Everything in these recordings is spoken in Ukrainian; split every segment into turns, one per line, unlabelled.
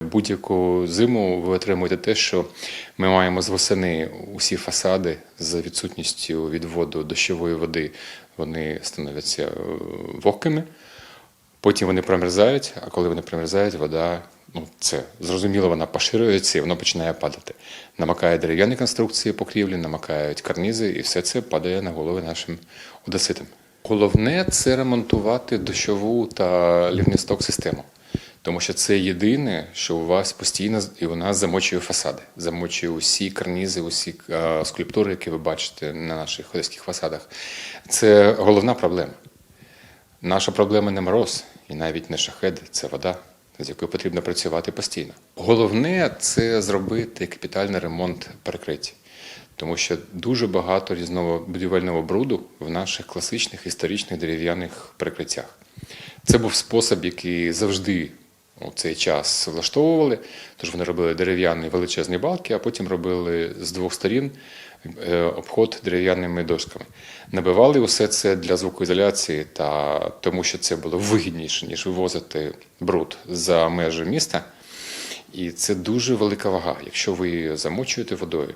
Будь-яку зиму ви отримуєте те, що ми маємо з восени усі фасади з відсутністю відводу дощової води. Вони становляться е, вогкими, потім вони промерзають, а коли вони промерзають, вода, ну це зрозуміло, вона поширюється і воно починає падати. Намакає дерев'яні конструкції покрівлі, намакають карнизи, і все це падає на голови нашим одеситам. Головне це ремонтувати дощову та лівнисток систему. Тому що це єдине, що у вас постійно і у нас замочує фасади, замочує усі карнізи, усі е, скульптури, які ви бачите на наших одеських фасадах. Це головна проблема. Наша проблема не мороз і навіть не шахеди, це вода, з якою потрібно працювати постійно. Головне це зробити капітальний ремонт перекриття, тому що дуже багато різного будівельного бруду в наших класичних історичних дерев'яних перекриттях. Це був спосіб, який завжди у цей час влаштовували. Тож вони робили дерев'яні величезні балки, а потім робили з двох сторін е, обход дерев'яними дошками. Набивали усе це для звукоізоляції, та тому що це було вигідніше, ніж вивозити бруд за межі міста. І це дуже велика вага. Якщо ви замочуєте водою,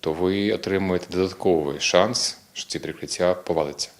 то ви отримуєте додатковий шанс, що ці прикриття повалиться.